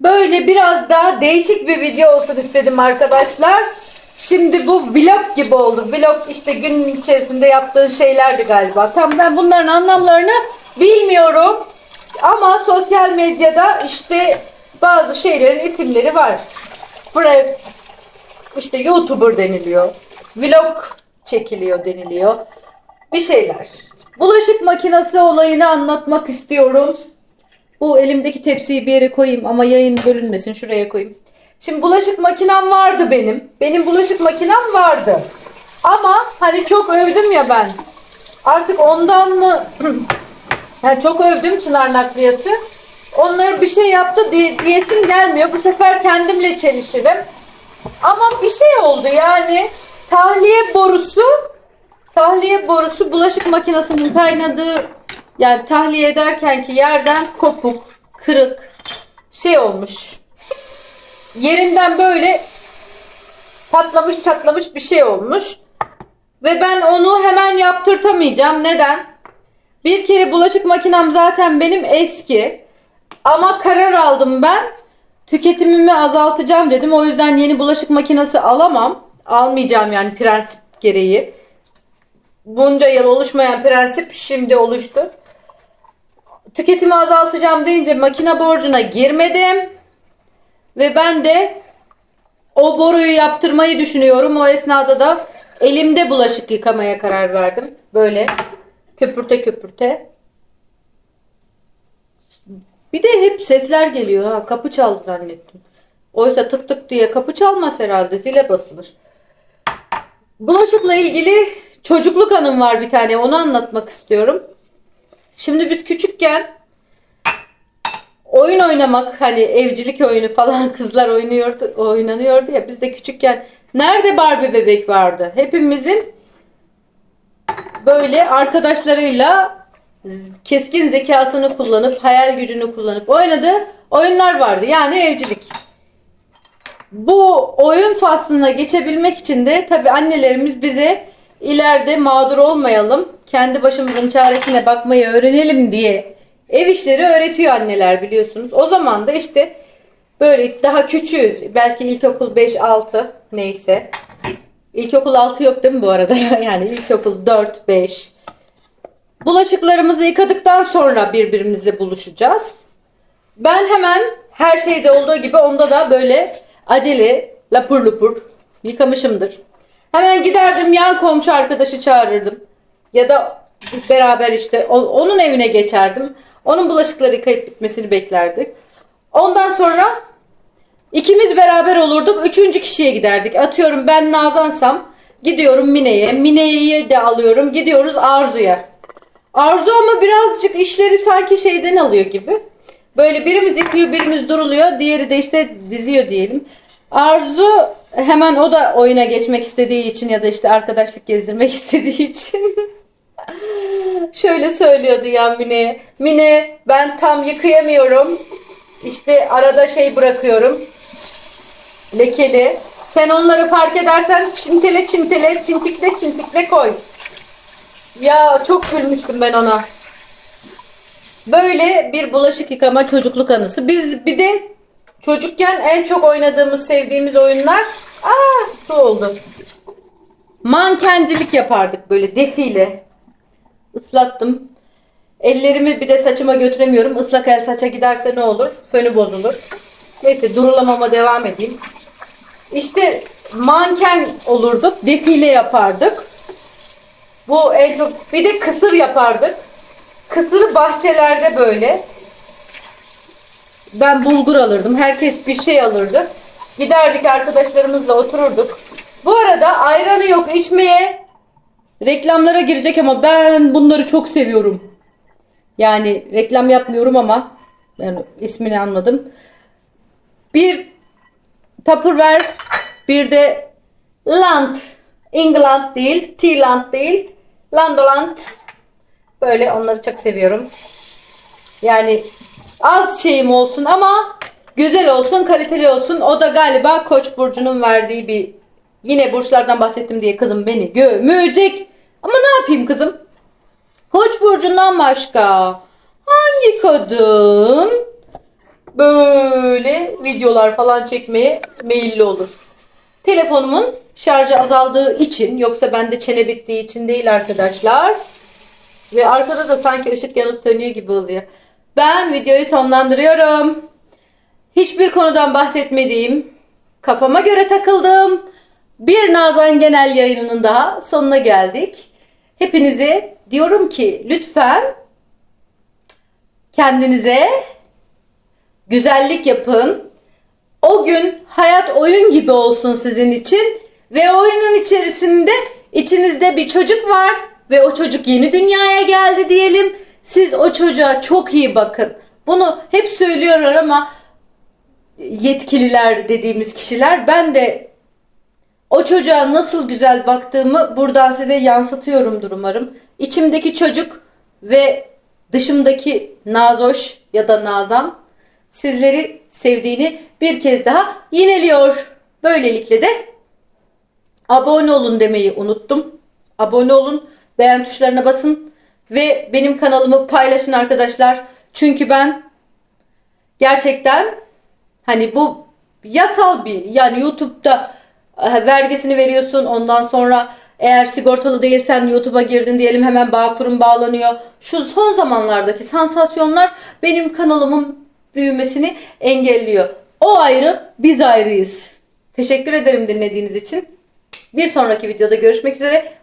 Böyle biraz daha değişik bir video olsun istedim arkadaşlar. Şimdi bu vlog gibi oldu. Vlog işte günün içerisinde yaptığın şeylerdi galiba. Tam ben bunların anlamlarını bilmiyorum. Ama sosyal medyada işte bazı şeylerin isimleri var. Fre- işte YouTuber deniliyor. Vlog çekiliyor deniliyor. Bir şeyler. Bulaşık makinesi olayını anlatmak istiyorum. Bu elimdeki tepsiyi bir yere koyayım ama yayın bölünmesin. Şuraya koyayım. Şimdi bulaşık makinem vardı benim. Benim bulaşık makinem vardı. Ama hani çok övdüm ya ben. Artık ondan mı yani çok övdüm Çınar nakliyatı. Onları bir şey yaptı diye, diyesim gelmiyor. Bu sefer kendimle çelişirim. Ama bir şey oldu yani tahliye borusu tahliye borusu bulaşık makinesinin kaynadığı yani tahliye ederken ki yerden kopuk, kırık şey olmuş. Yerinden böyle patlamış çatlamış bir şey olmuş. Ve ben onu hemen yaptırtamayacağım. Neden? Bir kere bulaşık makinem zaten benim eski. Ama karar aldım ben. Tüketimimi azaltacağım dedim. O yüzden yeni bulaşık makinesi alamam. Almayacağım yani prensip gereği. Bunca yıl oluşmayan prensip şimdi oluştu. Tüketimi azaltacağım deyince makine borcuna girmedim. Ve ben de o boruyu yaptırmayı düşünüyorum. O esnada da elimde bulaşık yıkamaya karar verdim. Böyle köpürte köpürte. Bir de hep sesler geliyor ha. Kapı çaldı zannettim. Oysa tık tık diye kapı çalmaz herhalde. Zile basılır. Bulaşıkla ilgili çocukluk anım var bir tane. Onu anlatmak istiyorum. Şimdi biz küçükken oyun oynamak hani evcilik oyunu falan kızlar oynuyordu oynanıyordu ya biz de küçükken nerede Barbie bebek vardı? Hepimizin böyle arkadaşlarıyla keskin zekasını kullanıp hayal gücünü kullanıp oynadığı oyunlar vardı. Yani evcilik. Bu oyun faslına geçebilmek için de tabi annelerimiz bize ileride mağdur olmayalım, kendi başımızın çaresine bakmayı öğrenelim diye ev işleri öğretiyor anneler biliyorsunuz. O zaman da işte böyle daha küçüğüz. Belki ilkokul 5-6 neyse. İlkokul 6 yok değil mi bu arada? Yani ilkokul 4-5. Bulaşıklarımızı yıkadıktan sonra birbirimizle buluşacağız. Ben hemen her şeyde olduğu gibi onda da böyle acele lapur lapur yıkamışımdır. Hemen giderdim yan komşu arkadaşı çağırırdım. Ya da beraber işte onun evine geçerdim. Onun bulaşıkları yıkayıp bitmesini beklerdik. Ondan sonra ikimiz beraber olurduk. Üçüncü kişiye giderdik. Atıyorum ben Nazansam gidiyorum Mine'ye. Mine'yi de alıyorum. Gidiyoruz Arzu'ya. Arzu ama birazcık işleri sanki şeyden alıyor gibi. Böyle birimiz yıkıyor, birimiz duruluyor, diğeri de işte diziyor diyelim. Arzu hemen o da oyuna geçmek istediği için ya da işte arkadaşlık gezdirmek istediği için şöyle söylüyordu ya Mine'ye. Mine ben tam yıkayamıyorum. İşte arada şey bırakıyorum. Lekeli. Sen onları fark edersen çintele çintele çintikle çintikle koy. Ya çok gülmüştüm ben ona. Böyle bir bulaşık yıkama çocukluk anısı. Biz bir de çocukken en çok oynadığımız, sevdiğimiz oyunlar aa su oldu. Mankencilik yapardık böyle defile. Islattım. Ellerimi bir de saçıma götüremiyorum. Islak el saça giderse ne olur? Fönü bozulur. Neyse durulamama devam edeyim. İşte manken olurduk. Defile yapardık. Bu en çok bir de kısır yapardık. Kısırı bahçelerde böyle. Ben bulgur alırdım. Herkes bir şey alırdı. Giderdik arkadaşlarımızla otururduk. Bu arada ayranı yok içmeye. Reklamlara girecek ama ben bunları çok seviyorum. Yani reklam yapmıyorum ama yani ismini anladım. Bir Tupperware bir de Land. England değil, Teeland değil, Landoland. Böyle onları çok seviyorum. Yani az şeyim olsun ama güzel olsun, kaliteli olsun. O da galiba Koç burcunun verdiği bir yine burçlardan bahsettim diye kızım beni gömecek. Ama ne yapayım kızım? Koç burcundan başka hangi kadın böyle videolar falan çekmeye meyilli olur. Telefonumun şarjı azaldığı için yoksa bende çene bittiği için değil arkadaşlar. Ve arkada da sanki ışık yanıp sönüyor gibi oluyor. Ben videoyu sonlandırıyorum. Hiçbir konudan bahsetmediğim, kafama göre takıldığım bir Nazan Genel yayınının daha sonuna geldik. Hepinize diyorum ki lütfen kendinize güzellik yapın. O gün hayat oyun gibi olsun sizin için ve oyunun içerisinde içinizde bir çocuk var ve o çocuk yeni dünyaya geldi diyelim. Siz o çocuğa çok iyi bakın. Bunu hep söylüyorlar ama yetkililer dediğimiz kişiler ben de o çocuğa nasıl güzel baktığımı buradan size yansıtıyorumdur umarım. İçimdeki çocuk ve dışımdaki Nazoş ya da Nazam sizleri sevdiğini bir kez daha yineliyor. Böylelikle de abone olun demeyi unuttum. Abone olun, beğen tuşlarına basın ve benim kanalımı paylaşın arkadaşlar. Çünkü ben gerçekten hani bu yasal bir yani YouTube'da vergisini veriyorsun ondan sonra eğer sigortalı değilsen YouTube'a girdin diyelim hemen Bağkur'un bağlanıyor. Şu son zamanlardaki sansasyonlar benim kanalımın büyümesini engelliyor. O ayrı biz ayrıyız. Teşekkür ederim dinlediğiniz için. Bir sonraki videoda görüşmek üzere.